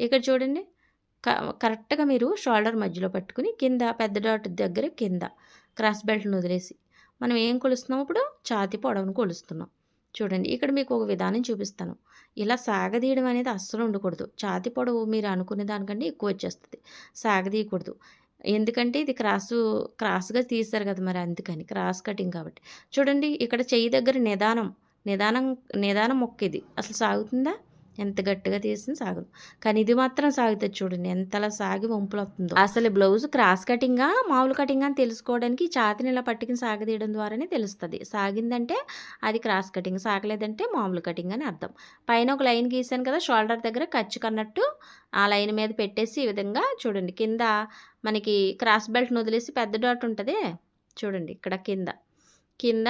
ఇక్కడ చూడండి క కరెక్ట్‌గా మీరు షోల్డర్ మధ్యలో పట్టుకుని కింద పెద్ద డాట్ దగ్గర కింద క్రాస్ బెల్ట్‌ని వదిలేసి మనం ఏం కొలుస్తున్నాం ఇప్పుడు ఛాతి పొడవును కొలుస్తున్నాం. చూడండి ఇక్కడ మీకు ఒక విధానం చూపిస్తాను. ఇలా సాగదీయడం అనేది అస్సలు ఉండకూడదు. ఛాతీ పొడవు మీరు అనుకునే దానికంటే ఎక్కువ వచ్చేస్తుంది సాగదీయకూడదు. ఎందుకంటే ఇది క్రాసు క్రాస్‌గా తీశారు కదా! మరి అందుకని. క్రాస్ కటింగ్ కాబట్టి. చూడండి ఇక్కడ చెయ్యి దగ్గర నిదానం, నిదానం నిదానం మొక్క ఇది. అసలు సాగుతుందా? ఎంత గట్టిగా తీసినా సాగదు. కానీ ఇది మాత్రం సాగుతుంది చూడండి. ఎంతలా సాగి వంపులు వస్తుందో అసలు బ్లౌజ్ క్రాస్ కటింగా, మామూలు కటింగ్ అని తెలుసుకోవడానికి చాతిని ఇలా పట్టుకుని సాగదీయడం ద్వారానే తెలుస్తుంది సాగిందంటే అది క్రాస్ కటింగ్. సాగలేదంటే మామూలు కటింగ్ అని అర్థం. పైన ఒక లైన్ గీసాను కదా! షోల్డర్ దగ్గర ఖర్చు కన్నట్టు ఆ లైన్ మీద పెట్టేసి ఈ విధంగా చూడండి. కింద మనకి క్రాస్ బెల్ట్‌ని వదిలేసి పెద్ద డాట్ ఉంటుంది చూడండి ఇక్కడ కింద. కింద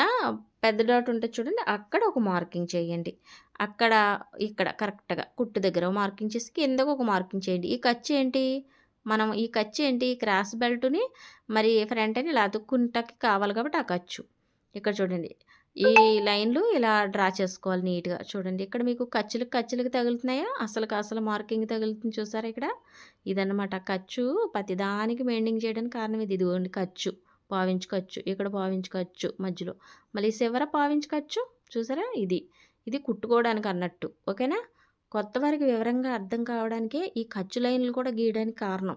పెద్ద డాట్ ఉంటుంది చూడండి. అక్కడ ఒక మార్కింగ్ చేయండి. అక్కడ ఇక్కడ కరెక్ట్‌గా కుట్టు దగ్గర మార్కింగ్ చేసి కిందకు ఒక మార్కింగ్ చేయండి. ఈ ఖర్చు ఏంటి? మనం ఈ ఖర్చు ఏంటి? ఈ క్రాస్ బెల్ట్‌ని మరి ఫ్రంట్‌ని ఇలా అతుక్కుంటాకి కావాలి కాబట్టి ఆ ఖర్చు. ఇక్కడ చూడండి. ఈ లైన్‌లు ఇలా డ్రా చేసుకోవాలి నీట్‌గా. చూడండి ఇక్కడ మీకు ఖర్చులకి ఖర్చులకు తగులుతున్నాయా? అసలుకి అసలు మార్కింగ్ తగులుతుంది చూసారా ఇక్కడ? ఇదన్నమాట ఖర్చు ప్రతిదానికి మెయింటైన్ చేయడానికి కారణం ఇది. ఇదిగోండి ఖర్చు. పావించు ఖర్చు. ఇక్కడ పావించు ఖర్చు మధ్యలో. మళ్ళీ చివర పావించు ఖర్చు చూసారా? ఇది. ఇది కుట్టుకోవడానికి అన్నట్టు. ఓకేనా? కొత్త వారికి వివరంగా అర్థం కావడానికే ఈ ఖర్చు లైన్‌లు కూడా గీయడానికి కారణం.